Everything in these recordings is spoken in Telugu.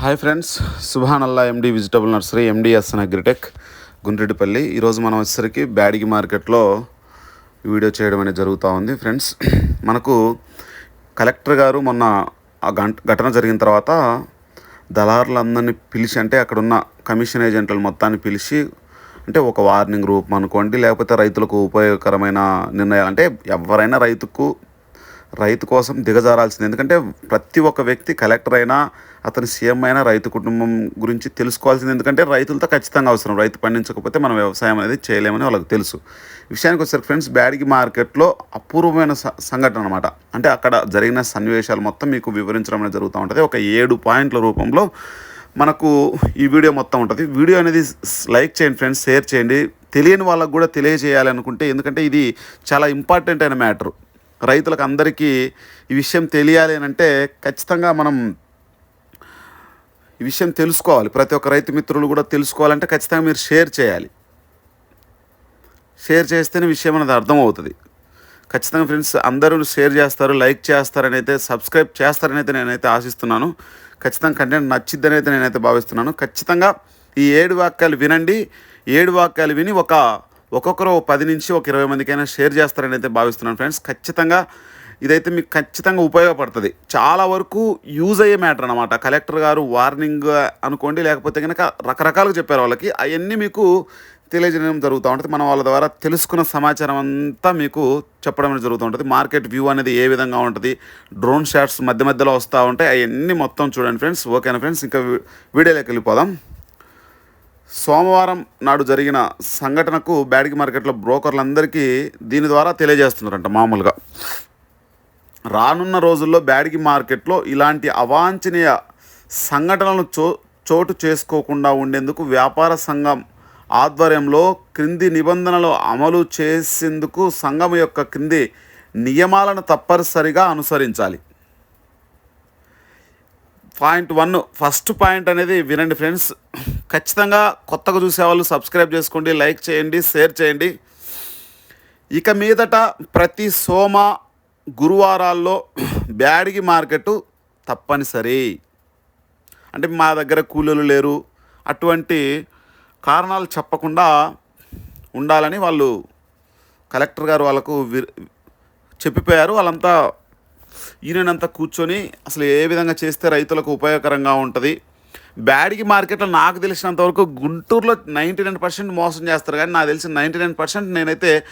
Hi friends సుభానల్లా MD vegetable nursery MDS agritech Gundreddipalli ఈరోజు మనం వచ్చేసరికి బ్యాడిగి మార్కెట్లో వీడియో చేయడం అనేది జరుగుతూ ఉంది ఫ్రెండ్స్. మనకు కలెక్టర్ గారు మొన్న ఆ గంట ఘటన జరిగిన తర్వాత దళారులందరినీ పిలిచి అంటే అక్కడ ఉన్న కమిషన్ ఏజెంట్లను మొత్తాన్ని పిలిచి అంటే ఒక వార్నింగ్ రూపం అనుకోండి లేకపోతే రైతులకు ఉపయోగకరమైన నిర్ణయాలు అంటే ఎవరైనా రైతుకు రైతు కోసం దిగజారాల్సింది. ఎందుకంటే ప్రతి ఒక్క వ్యక్తి కలెక్టర్ అయినా అతని సీఎం అయినా రైతు కుటుంబం గురించి తెలుసుకోవాల్సింది. ఎందుకంటే రైతులతో ఖచ్చితంగా అవసరం. రైతు పండించకపోతే మనం వ్యవసాయం అనేది చేయలేమని వాళ్ళకి తెలుసు. విషయానికి వచ్చారు ఫ్రెండ్స్ బ్యాడిగి మార్కెట్లో అపూర్వమైన సంఘటన అనమాట అంటే అక్కడ జరిగిన సన్నివేశాలు మొత్తం మీకు వివరించడం అనేది జరుగుతూ ఉంటుంది. ఒక ఏడు పాయింట్ల రూపంలో మనకు ఈ వీడియో మొత్తం ఉంటుంది. వీడియో అనేది లైక్ చేయండి ఫ్రెండ్స్ షేర్ చేయండి. తెలియని వాళ్ళకు కూడా తెలియజేయాలనుకుంటే ఎందుకంటే ఇది చాలా ఇంపార్టెంట్ అయిన మ్యాటర్. రైతులకు అందరికీ ఈ విషయం తెలియాలి అని అంటే ఖచ్చితంగా మనం ఈ విషయం తెలుసుకోవాలి. ప్రతి ఒక్క రైతు మిత్రులు కూడా తెలుసుకోవాలంటే ఖచ్చితంగా మీరు షేర్ చేయాలి. షేర్ చేస్తేనే విషయం అనేది అర్థమవుతుంది. ఖచ్చితంగా ఫ్రెండ్స్ అందరూ షేర్ చేస్తారు లైక్ చేస్తారని అయితే సబ్స్క్రైబ్ చేస్తారని అయితే నేనైతే ఆశిస్తున్నాను. ఖచ్చితంగా కంటెంట్ నచ్చిద్దని అయితే నేనైతే భావిస్తున్నాను. ఖచ్చితంగా ఈ ఏడు వాక్యాలు వినండి. ఏడు వాక్యాలు విని ఒక ఒక్కొక్కరు పది నుంచి ఒక ఇరవై మందికైనా షేర్ చేస్తారని అయితే భావిస్తున్నాను ఫ్రెండ్స్. ఖచ్చితంగా ఇదైతే మీకు ఖచ్చితంగా ఉపయోగపడుతుంది. చాలా వరకు యూజ్ అయ్యే మ్యాటర్ అనమాట కలెక్టర్ గారు వార్నింగ్ అనుకోండి లేకపోతే కనుక రకరకాలుగా చెప్పారు వాళ్ళకి. అవన్నీ మీకు తెలియజేయడం జరుగుతూ ఉంటుంది. మనం వాళ్ళ ద్వారా తెలుసుకున్న సమాచారం అంతా మీకు చెప్పడం అనేది జరుగుతూ ఉంటుంది. మార్కెట్ వ్యూ అనేది ఏ విధంగా ఉంటుంది డ్రోన్ షాట్స్ మధ్య మధ్యలో వస్తూ ఉంటాయి అవన్నీ మొత్తం చూడండి ఫ్రెండ్స్. ఓకేనా ఫ్రెండ్స్? ఇంకా వీడియోలోకి వెళ్ళిపోదాం. సోమవారం నాడు జరిగిన సంఘటనకు బ్యాడికి మార్కెట్లో బ్రోకర్లందరికీ దీని ద్వారా తెలియజేస్తున్నారంట మామూలుగా. రానున్న రోజుల్లో బ్యాడికి మార్కెట్లో ఇలాంటి అవాంఛనీయ సంఘటనలను చో చోటు చేసుకోకుండా ఉండేందుకు వ్యాపార సంఘం ఆధ్వర్యంలో క్రింది నిబంధనలు అమలు చేసేందుకు సంఘం యొక్క క్రింది నియమాలను తప్పనిసరిగా అనుసరించాలి. పాయింట్ వన్ ఫస్ట్ పాయింట్ అనేది వినండి ఫ్రెండ్స్. ఖచ్చితంగా కొత్తగా చూసేవాళ్ళు సబ్స్క్రైబ్ చేసుకోండి లైక్ చేయండి షేర్ చేయండి. ఇక మీదట ప్రతి సోమ గురువారాల్లో బ్యాడిగి మార్కెట్ తప్పనిసరి. అంటే మా దగ్గర కూలీలు లేరు. అటువంటి కారణాలు చెప్పకుండా ఉండాలని వాళ్ళు కలెక్టర్ గారు వాళ్ళకు వి- చెప్పిపోయారు. వాళ్ళంతా ఈయనంతా కూర్చొని అసలు ఏ విధంగా చేస్తే రైతులకు ఉపయోగకరంగా ఉంటుంది? బ్యాడిగి మార్కెట్లో నాకు తెలిసినంత వరకు గుంటూరులో నైంటీ నైన్ పర్సెంట్ మోసం చేస్తారు. కానీ నాకు తెలిసిన నైంటీ నైన్ పర్సెంట్ నేనైతే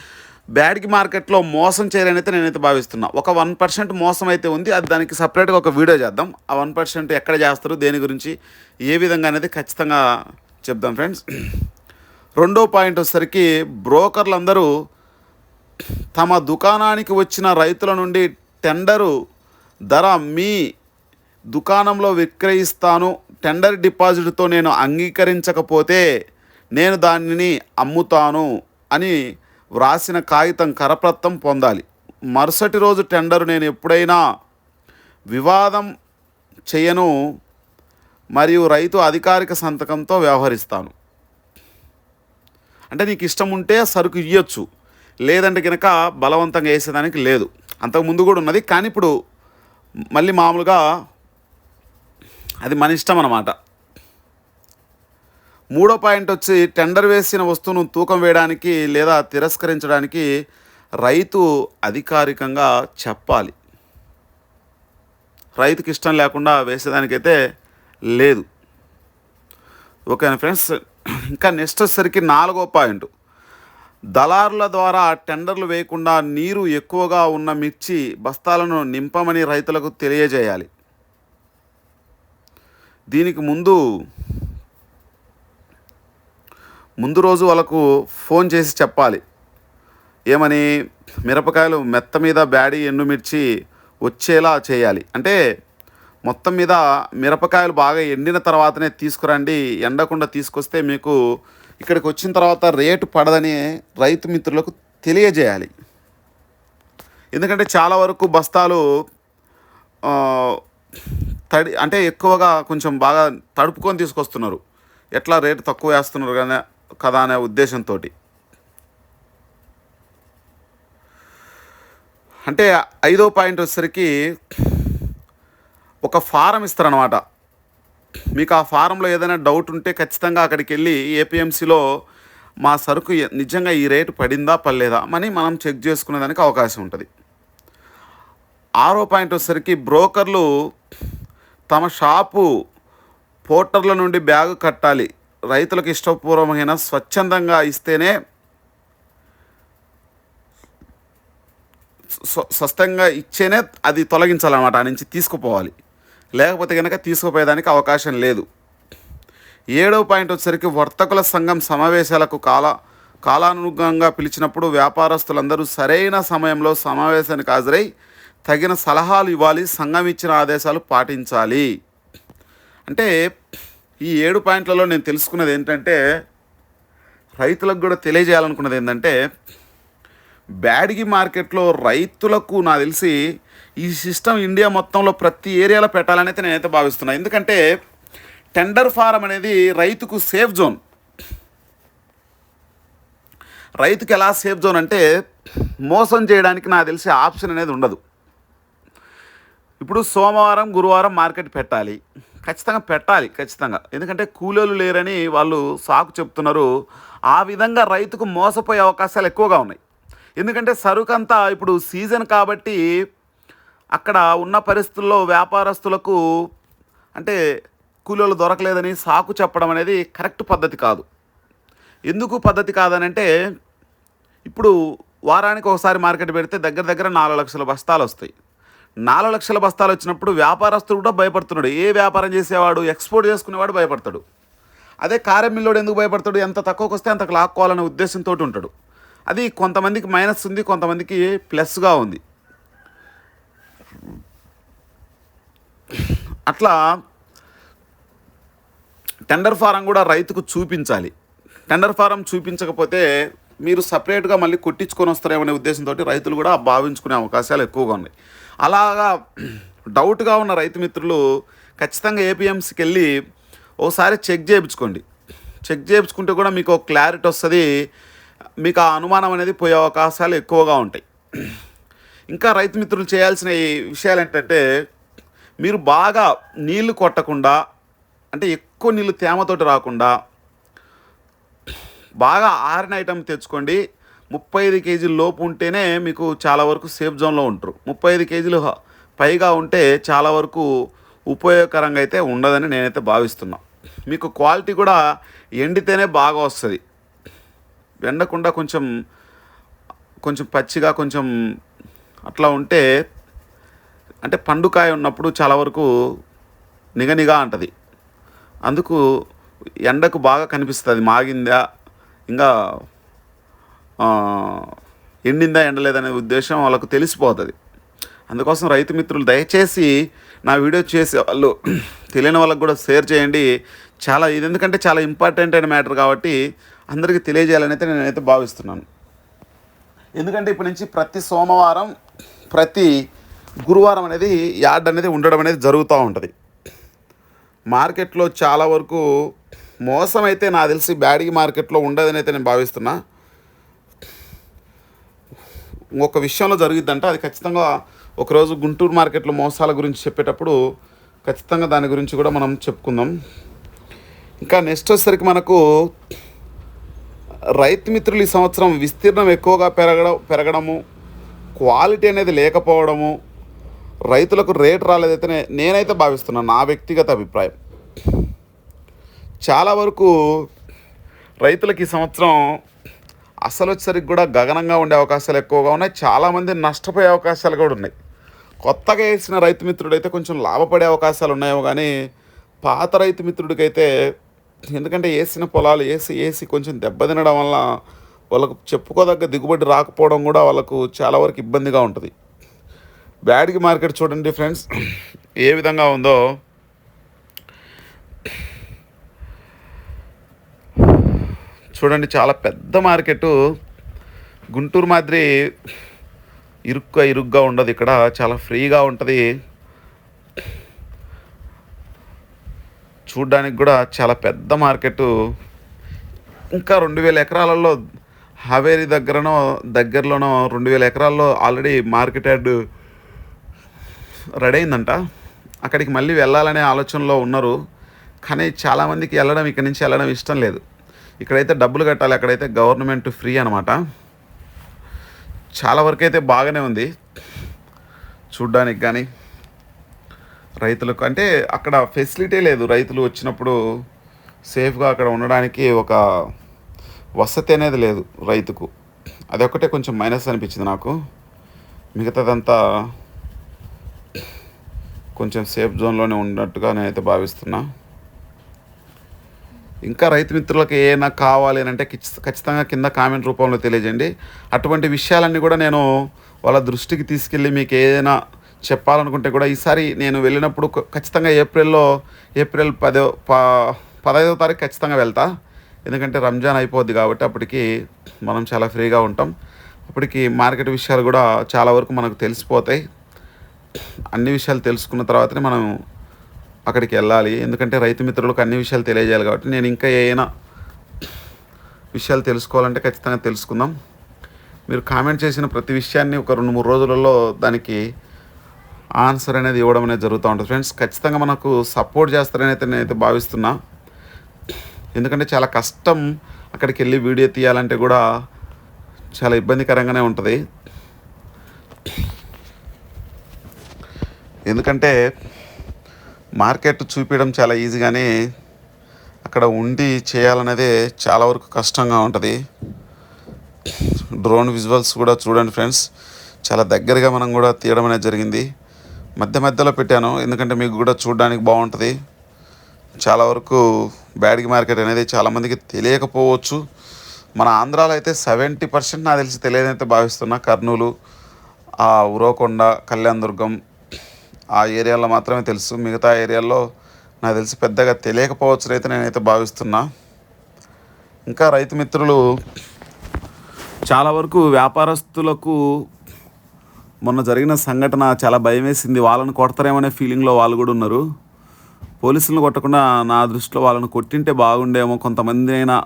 బ్యాడ్కి మార్కెట్లో మోసం చేయాలనైతే నేనైతే భావిస్తున్నా. ఒక వన్ పర్సెంట్ మోసం అయితే ఉంది. అది దానికి సపరేట్గా ఒక వీడియో చేద్దాం. ఆ వన్ పర్సెంట్ ఎక్కడ చేస్తారు దేని గురించి ఏ విధంగా అనేది ఖచ్చితంగా చెప్దాం ఫ్రెండ్స్. రెండో పాయింట్ వచ్చేసరికి బ్రోకర్లందరూ తమ దుకాణానికి వచ్చిన రైతుల నుండి టెండరు ధర మీ దుకాణంలో విక్రయిస్తాను. టెండర్ డిపాజిట్తో నేను అంగీకరించకపోతే నేను దానిని అమ్ముతాను అని వ్రాసిన కాగితం కరప్రత్తం పొందాలి. మరుసటి రోజు టెండరు నేను ఎప్పుడైనా వివాదం చేయను మరియు రైతు అధికారిక సంతకంతో వ్యవహరిస్తాను. అంటే నీకు ఇష్టం ఉంటే సరుకు ఇవ్వచ్చు లేదంటే కనుక బలవంతంగా వేసేదానికి లేదు. అంతకు ముందు కూడా ఉన్నది. కానీ ఇప్పుడు మళ్ళీ మామూలుగా అది మన ఇష్టం అన్నమాట. మూడో పాయింట్ వచ్చి టెండర్ వేసిన వస్తువును తూకం వేయడానికి లేదా తిరస్కరించడానికి రైతు అధికారికంగా చెప్పాలి. రైతుకి ఇష్టం లేకుండా వేసేదానికైతే లేదు. ఓకేనా ఫ్రెండ్స్? ఇంకా నెక్స్ట్ వచ్చేసరికి నాలుగో పాయింట్. దళారుల ద్వారా టెండర్లు వేయకుండా నీరు ఎక్కువగా ఉన్న మిర్చి బస్తాలను నింపమని రైతులకు తెలియజేయాలి. దీనికి ముందు ముందు రోజు వాళ్ళకు ఫోన్ చేసి చెప్పాలి. ఏమని? మిరపకాయలు మెత్త మీద బ్యాడి ఎండుమిర్చి వచ్చేలా చేయాలి. అంటే మొత్తం మీద మిరపకాయలు బాగా ఎండిన తర్వాతనే తీసుకురండి. ఎండకుండా తీసుకొస్తే మీకు ఇక్కడికి వచ్చిన తర్వాత రేటు పడదని రైతు మిత్రులకు తెలియజేయాలి. ఎందుకంటే చాలా వరకు బస్తాలు తడి అంటే ఎక్కువగా కొంచెం బాగా తడుపుకొని తీసుకొస్తున్నారు. ఎట్లా రేటు తక్కువ వేస్తున్నారు కానీ కదా అనే ఉద్దేశంతో అంటే ఐదో పాయింట్ వచ్చేసరికి ఒక ఫారం ఇస్తారనమాట మీకు ఆ ఫారంలో ఏదైనా డౌట్ ఉంటే ఖచ్చితంగా అక్కడికి వెళ్ళి ఏపీఎంసీలో మా సరుకు నిజంగా ఈ రేటు పడిందా పడలేదా అని మనం చెక్ చేసుకునేదానికి అవకాశం ఉంటుంది. ఆరో పాయింట్ వచ్చేసరికి బ్రోకర్లు తమ షాపు పోర్టర్ల నుండి బ్యాగు కట్టాలి. రైతులకు ఇష్టపూర్వమైన స్వచ్ఛందంగా ఇస్తేనే స్వస్థంగా ఇచ్చేనే అది తొలగించాలన్నమాట ఆ నుంచి తీసుకుపోవాలి. లేకపోతే కనుక తీసుకుపోయేదానికి అవకాశం లేదు. ఏడవ పాయింట్ వచ్చేసరికి వర్తకుల సంఘం సమావేశాలకు కాల కాలానుగుణంగా పిలిచినప్పుడు వ్యాపారస్తులందరూ సరైన సమయంలో సమావేశానికి హాజరై తగిన సలహాలు ఇవ్వాలి సంఘం ఇచ్చిన ఆదేశాలు పాటించాలి. అంటే ఈ ఏడు పాయింట్లలో నేను తెలుసుకున్నది ఏంటంటే రైతులకు కూడా తెలియజేయాలనుకున్నది ఏంటంటే బ్యాడిగి మార్కెట్లో రైతులకు నాకు తెలిసి ఈ సిస్టమ్ ఇండియా మొత్తంలో ప్రతి ఏరియాలో పెట్టాలని అయితే నేనైతే భావిస్తున్నాను ఎందుకంటే టెండర్ ఫారం అనేది రైతుకు సేఫ్ జోన్. రైతుకి ఎలా సేఫ్ జోన్ అంటే మోసం చేయడానికి నాకు తెలిసి ఆప్షన్ అనేది ఉండదు. ఇప్పుడు సోమవారం గురువారం మార్కెట్ పెట్టాలి. ఖచ్చితంగా పెట్టాలి ఖచ్చితంగా. ఎందుకంటే కూలీలు లేరని వాళ్ళు సాకు చెప్తున్నారు. ఆ విధంగా రైతుకు మోసపోయే అవకాశాలు ఎక్కువగా ఉన్నాయి. ఎందుకంటే సరుకంతా ఇప్పుడు సీజన్ కాబట్టి అక్కడ ఉన్న పరిస్థితుల్లో వ్యాపారస్తులకు అంటే కూలీలు దొరకలేదని సాకు చెప్పడం అనేది కరెక్ట్ పద్ధతి కాదు. ఎందుకు పద్ధతి కాదనంటే ఇప్పుడు వారానికి ఒకసారి మార్కెట్ పెడితే దగ్గర దగ్గర నాలుగు లక్షల బస్తాలు వస్తాయి. నాలుగు లక్షల బస్తాలు వచ్చినప్పుడు వ్యాపారస్తుడు కూడా భయపడుతున్నాడు. ఏ వ్యాపారం చేసేవాడు ఎక్స్పోర్ట్ చేసుకునేవాడు భయపడతాడు. అదే కారం మిల్లోడు ఎందుకు భయపడతాడు? ఎంత తక్కువకి వస్తే అంతకు లాక్కోవాలనే ఉద్దేశంతో ఉంటాడు. అది కొంతమందికి మైనస్ ఉంది కొంతమందికి ప్లస్గా ఉంది. అట్లా టెండర్ ఫారం కూడా రైతుకు చూపించాలి. టెండర్ ఫారం చూపించకపోతే మీరు సపరేట్గా మళ్ళీ కొట్టించుకొని వస్తారేమనే ఉద్దేశంతో రైతులు కూడా భావించుకునే అవకాశాలు ఎక్కువగా ఉన్నాయి. అలాగా డౌట్గా ఉన్న రైతు మిత్రులు ఖచ్చితంగా ఏపీఎంసీకి వెళ్ళి ఒకసారి చెక్ చేయించుకోండి. చెక్ చేయించుకుంటే కూడా మీకు ఒక క్లారిటీ వస్తుంది. మీకు ఆ అనుమానం అనేది పోయే అవకాశాలు ఎక్కువగా ఉంటాయి. ఇంకా రైతు మిత్రులు చేయాల్సిన ఈ విషయాలు ఏంటంటే మీరు బాగా నీళ్ళు కొట్టకుండా అంటే ఎక్కువ నీళ్ళు తేమతోటి రాకుండా బాగా ఆరిన ఐటమ్ తెచ్చుకోండి. ముప్పై ఐదు కేజీల లోపు ఉంటేనే మీకు చాలా వరకు సేఫ్ జోన్లో ఉంటారు. ముప్పై ఐదు కేజీలు హ- పైగా ఉంటే చాలా వరకు ఉపయోగకరంగా అయితే ఉండదని నేనైతే భావిస్తున్నా. మీకు క్వాలిటీ కూడా ఎండితేనే బాగా వస్తుంది. ఎండకుండా కొంచెం కొంచెం పచ్చిగా కొంచెం అట్లా ఉంటే అంటే పండుకాయ ఉన్నప్పుడు చాలా వరకు నిగనిగా అంటది. అందుకు ఎండకు బాగా కనిపిస్తుంది. మాగిందా ఇంకా ఎండిందా ఎండలేదనే ఉద్దేశం వాళ్ళకు తెలిసిపోతుంది. అందుకోసం రైతు మిత్రులు దయచేసి నా వీడియో చేసే వాళ్ళు తెలియని వాళ్ళకి కూడా షేర్ చేయండి. చాలా ఇది ఎందుకంటే చాలా ఇంపార్టెంట్ అయిన మ్యాటర్ కాబట్టి అందరికీ తెలియజేయాలని అయితే నేనైతే భావిస్తున్నాను. ఎందుకంటే ఇప్పటి నుంచి ప్రతి సోమవారం ప్రతి గురువారం అనేది యార్డ్ అనేది ఉండడం అనేది జరుగుతూ ఉంటుంది. మార్కెట్లో చాలా వరకు మోసం అయితే నాకు తెలిసి బ్యాడీ మార్కెట్లో ఉండదని అయితే నేను భావిస్తున్నా. ఇంకొక విషయంలో జరిగిద్దంట అది ఖచ్చితంగా ఒకరోజు గుంటూరు మార్కెట్లో మోసాల గురించి చెప్పేటప్పుడు ఖచ్చితంగా దాని గురించి కూడా మనం చెప్పుకుందాం. ఇంకా నెక్స్ట్ వచ్చేసరికి మనకు రైతు మిత్రులు ఈ సంవత్సరం విస్తీర్ణం ఎక్కువగా పెరగడం పెరగడము క్వాలిటీ అనేది లేకపోవడము రైతులకు రేట్ రాలేదైతే నేనైతే భావిస్తున్నాను నా వ్యక్తిగత అభిప్రాయం. చాలా వరకు రైతులకి ఈ సంవత్సరం అసలు వచ్చేసరికి కూడా గగనంగా ఉండే అవకాశాలు ఎక్కువగా ఉన్నాయి. చాలామంది నష్టపోయే అవకాశాలు కూడా ఉన్నాయి. కొత్తగా వేసిన రైతు మిత్రుడు అయితే కొంచెం లాభపడే అవకాశాలు ఉన్నాయో కానీ పాత రైతు మిత్రుడికైతే ఎందుకంటే వేసిన పొలాలు వేసి వేసి కొంచెం దెబ్బతినడం వల్ల వాళ్ళకు చెప్పుకోదగ్గ దిగుబడి రాకపోవడం కూడా వాళ్ళకు చాలా వరకు ఇబ్బందిగా ఉంటుంది. బ్యాడ్కి మార్కెట్ చూడండి ఫ్రెండ్స్. ఏ విధంగా ఉందో చూడండి చాలా పెద్ద మార్కెట్. గుంటూరు మాదిరి ఇరుగ్గా ఇరుగ్గా ఉండదు ఇక్కడ చాలా ఫ్రీగా ఉంటుంది. చూడ్డానికి కూడా చాలా పెద్ద మార్కెట్. ఇంకా రెండు వేల ఎకరాలలో హవేరి దగ్గరనో దగ్గరలోనో రెండు వేల ఎకరాల్లో ఆల్రెడీ మార్కెట్ యార్డ్ రెడీ అయిందంట. అక్కడికి మళ్ళీ వెళ్ళాలనే ఆలోచనలో ఉన్నారు. కానీ చాలామందికి వెళ్ళడం ఇక్కడి నుంచి వెళ్ళడం ఇష్టం లేదు. ఇక్కడైతే డబ్బులు కట్టాలి అక్కడైతే గవర్నమెంట్ ఫ్రీ అనమాట చాలా వరకు అయితే బాగానే ఉంది. చూడ్డానికి కానీ రైతులకు అంటే అక్కడ ఫెసిలిటీ లేదు. రైతులు వచ్చినప్పుడు సేఫ్గా అక్కడ ఉండడానికి ఒక వసతి అనేది లేదు రైతుకు. అదొక్కటే కొంచెం మైనస్ అనిపించింది నాకు. మిగతాదంతా కొంచెం సేఫ్ జోన్లోనే ఉన్నట్టుగా నేనైతే భావిస్తున్నా. ఇంకా రైతు మిత్రులకు ఏమైనా కావాలి అని అంటే ఖచ్చితంగా కింద కామెంట్ రూపంలో తెలియజేయండి. అటువంటి విషయాలన్నీ కూడా నేను వాళ్ళ దృష్టికి తీసుకెళ్ళి మీకు ఏదైనా చెప్పాలనుకుంటే కూడా ఈసారి నేను వెళ్ళినప్పుడు ఖచ్చితంగా ఏప్రిల్లో ఏప్రిల్ పదో పదహైదో తారీఖు ఖచ్చితంగా వెళ్తా. ఎందుకంటే రంజాన్ అయిపోద్ది కాబట్టి అప్పటికి మనం చాలా ఫ్రీగా ఉంటాం. అప్పటికి మార్కెట్ విషయాలు కూడా చాలా వరకు మనకు తెలిసిపోతాయి. అన్ని విషయాలు తెలుసుకున్న తర్వాతనే మనం అక్కడికి వెళ్ళాలి. ఎందుకంటే రైతు మిత్రులకు అన్ని విషయాలు తెలియజేయాలి కాబట్టి నేను ఇంకా ఏమైనా విషయాలు తెలుసుకోవాలంటే ఖచ్చితంగా తెలుసుకుందాం. మీరు కామెంట్ చేసిన ప్రతి విషయాన్ని ఒక రెండు మూడు రోజులలో దానికి ఆన్సర్ అనేది ఇవ్వడం అనేది జరుగుతూ ఉంటుంది. ఫ్రెండ్స్ ఖచ్చితంగా మనకు సపోర్ట్ చేస్తారని అయితే నేనైతే భావిస్తున్నా. ఎందుకంటే చాలా కష్టం అక్కడికి వెళ్ళి వీడియో తీయాలంటే కూడా చాలా ఇబ్బందికరంగానే ఉంటుంది. ఎందుకంటే మార్కెట్ చూపించడం చాలా ఈజీ కానీ అక్కడ ఉండి చేయాలనేదే చాలా వరకు కష్టంగా ఉంటుంది. డ్రోన్ విజువల్స్ కూడా చూడండి ఫ్రెండ్స్ చాలా దగ్గరగా మనం కూడా తీయడం అనేది జరిగింది. మధ్య మధ్యలో పెట్టాను ఎందుకంటే మీకు కూడా చూడడానికి బాగుంటుంది. చాలా వరకు బ్యాడ్గి మార్కెట్ అనేది చాలామందికి తెలియకపోవచ్చు. మన ఆంధ్రాలో అయితే సెవెంటీ పర్సెంట్ నాకు తెలిసి తెలియదైతే భావిస్తున్నా కర్నూలు ఆ ఉరవకొండ కళ్యాణ్ దుర్గం ఆ ఏరియాలో మాత్రమే తెలుసు. మిగతా ఏరియాల్లో నాకు తెలిసి పెద్దగా తెలియకపోవచ్చు రైతు నేనైతే భావిస్తున్నా. ఇంకా రైతు మిత్రులు చాలా వరకు వ్యాపారస్తులకు మొన్న జరిగిన సంఘటన చాలా భయం వేసింది వాళ్ళని కొడతారేమనే ఫీలింగ్లో వాళ్ళు కూడా ఉన్నారు. పోలీసులను కొట్టకుండా నా దృష్టిలో వాళ్ళని కొట్టింటే బాగుండేమో కొంతమంది అయినా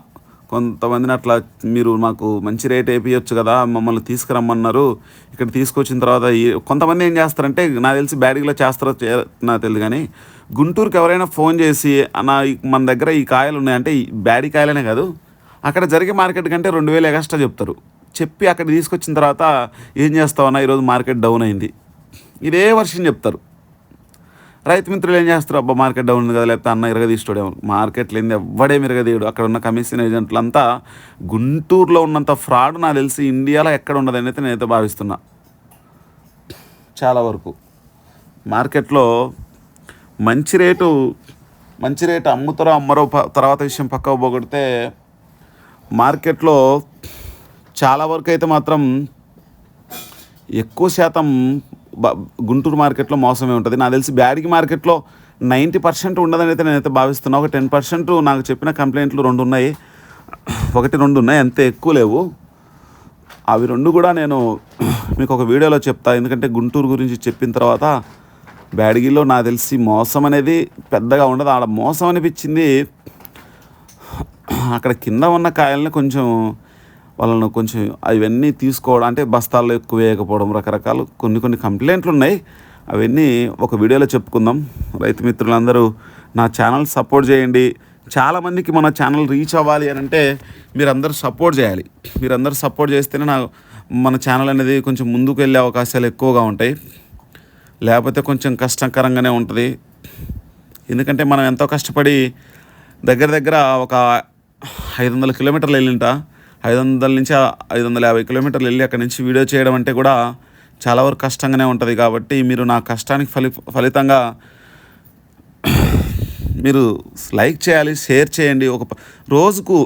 కొంతమందిని అట్లా మీరు మాకు మంచి రేట్ వేపించచ్చు కదా మమ్మల్ని తీసుకురమ్మన్నారు. ఇక్కడ తీసుకొచ్చిన తర్వాత కొంతమంది ఏం చేస్తారంటే నాకు తెలిసి బ్యాడిగ్లో చేస్తారో చే- నాకు తెలియదు కానీ గుంటూరుకి ఎవరైనా ఫోన్ చేసి అన్న మన దగ్గర ఈ కాయలు ఉన్నాయంటే ఈ కాయలనే కాదు అక్కడ జరిగే మార్కెట్ కంటే రెండు వేలు ఎక్స్ట్రా చెప్తారు. చెప్పి అక్కడ తీసుకొచ్చిన తర్వాత ఏం చేస్తావన్నా ఈరోజు మార్కెట్ డౌన్ అయింది. ఇదే వర్షం చెప్తారు. రైతు మిత్రులు ఏం చేస్తారు? అబ్బా మార్కెట్ డౌన్ ఉంది కదా లేకపోతే అన్న ఇరగదీస్తాడు మార్కెట్ లేని ఎవ్వడేమి ఇరగదీయడు. అక్కడ ఉన్న కమిషన్ ఏజెంట్లంతా గుంటూరులో ఉన్నంత ఫ్రాడ్ నాకు తెలిసి ఇండియాలో ఎక్కడ ఉండదని అయితే నేనైతే భావిస్తున్నా. చాలా వరకు. మార్కెట్లో మంచి రేటు మంచి రేటు అమ్ముతారో అమ్మరో ప- తర్వాత విషయం పక్కకు పోగొడితే మార్కెట్లో చాలా వరకు అయితే మాత్రం ఎక్కువ శాతం గుంటూరు మార్కెట్లో మోసమే ఉంటుంది. నాకు తెలిసి బ్యాడిగి మార్కెట్లో నైంటీ పర్సెంట్ ఉండదని అయితే నేనైతే భావిస్తున్నా. ఒక టెన్ పర్సెంట్ నాకు చెప్పిన కంప్లైంట్లు రెండు ఉన్నాయి ఒకటి రెండు ఉన్నాయి అంతే ఎక్కువ లేవు. అవి రెండు కూడా నేను మీకు ఒక వీడియోలో చెప్తా. ఎందుకంటే గుంటూరు గురించి చెప్పిన తర్వాత బ్యాడిగిలో నాకు తెలిసి మోసం అనేది పెద్దగా ఉండదు. ఆడ మోసం అనిపించింది అక్కడ కింద ఉన్న కాయల్ని కొంచెం వాళ్ళను కొంచెం అవన్నీ తీసుకోవడం అంటే బస్తాల్లో ఎక్కువ వేయకపోవడం రకరకాలు కొన్ని కొన్ని కంప్లైంట్లు ఉన్నాయి. అవన్నీ ఒక వీడియోలో చెప్పుకుందాం. రైతు మిత్రులందరూ నా ఛానల్ సపోర్ట్ చేయండి. చాలామందికి మన ఛానల్ రీచ్ అవ్వాలి అని అంటే మీరందరూ సపోర్ట్ చేయాలి. మీరందరూ సపోర్ట్ చేస్తేనే నా మన ఛానల్ అనేది కొంచెం ముందుకు వెళ్ళే అవకాశాలు ఎక్కువగా ఉంటాయి. లేకపోతే కొంచెం కష్టకరంగానే ఉంటుంది. ఎందుకంటే మనం ఎంతో కష్టపడి దగ్గర దగ్గర ఒక ఐదు వందల కిలోమీటర్లు వెళ్ళింటా. ఐదు వందల నుంచి ఐదు వందల యాభై కిలోమీటర్లు వెళ్ళి అక్కడి నుంచి వీడియో చేయడం అంటే కూడా చాలా వరకు కష్టంగానే ఉంటుంది కాబట్టి మీరు నా కష్టానికి ఫలి ఫలితంగా మీరు లైక్ చేయాలి షేర్ చేయండి. ఒక రోజుకు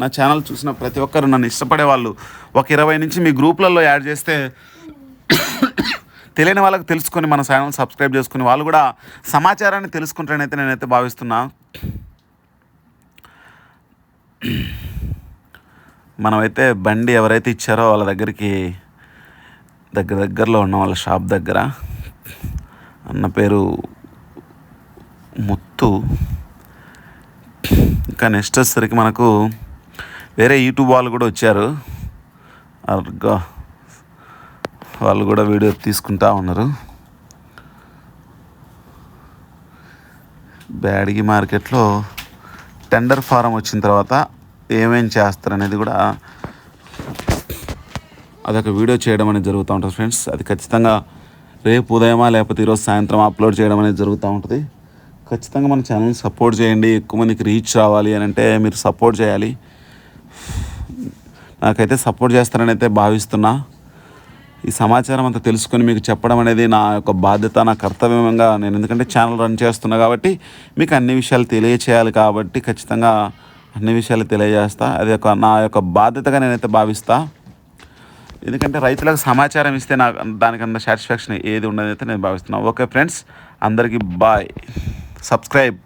నా ఛానల్ చూసిన ప్రతి ఒక్కరు నన్ను ఇష్టపడే వాళ్ళు ఒక ఇరవై నుంచి మీ గ్రూప్లలో యాడ్ చేస్తే తెలియని వాళ్ళకి తెలుసుకొని మన ఛానల్ సబ్స్క్రైబ్ చేసుకుని వాళ్ళు కూడా సమాచారాన్ని తెలుసుకుంటానైతే నేనైతే భావిస్తున్నా. మనమైతే బండి ఎవరైతే ఇచ్చారో వాళ్ళ దగ్గరికి దగ్గర దగ్గరలో ఉన్న వాళ్ళ షాప్ దగ్గర. అన్న పేరు ముత్తు. ఇంకా నెక్స్ట్ వచ్చేసరికి మనకు వేరే యూట్యూబ్ వాళ్ళు కూడా వచ్చారు. వాళ్ళు కూడా వీడియో తీసుకుంటా ఉన్నారు. బ్యాడిగి మార్కెట్లో టెండర్ ఫారం వచ్చిన తర్వాత ఏమేం చేస్తారనేది కూడా అదొక వీడియో చేయడం అనేది జరుగుతూ ఉంటుంది ఫ్రెండ్స్. అది ఖచ్చితంగా రేపు ఉదయమా లేకపోతే ఈరోజు సాయంత్రం అప్లోడ్ చేయడం అనేది జరుగుతూ ఉంటుంది. ఖచ్చితంగా మన ఛానల్ని సపోర్ట్ చేయండి ఎక్కువ మందికి రీచ్ రావాలి అని అంటే మీరు సపోర్ట్ చేయాలి. నాకైతే సపోర్ట్ చేస్తారని అయితే భావిస్తున్నా. ఈ సమాచారం అంతా తెలుసుకొని మీకు చెప్పడం అనేది నా యొక్క బాధ్యత నా కర్తవ్యంగా నేను. ఎందుకంటే ఛానల్ రన్ చేస్తున్నా కాబట్టి మీకు అన్ని విషయాలు తెలియచేయాలి కాబట్టి ఖచ్చితంగా అన్ని విషయాలు తెలియజేస్తా. అది ఒక నా యొక్క బాధ్యతగా నేనైతే భావిస్తా. ఎందుకంటే రైతులకు సమాచారం ఇస్తే నాకు దానికన్నా సాటిస్ఫాక్షన్ ఏది ఉండదైతే నేను భావిస్తున్నాను ఓకే ఫ్రెండ్స్ అందరికీ బాయ్. సబ్స్క్రైబ్.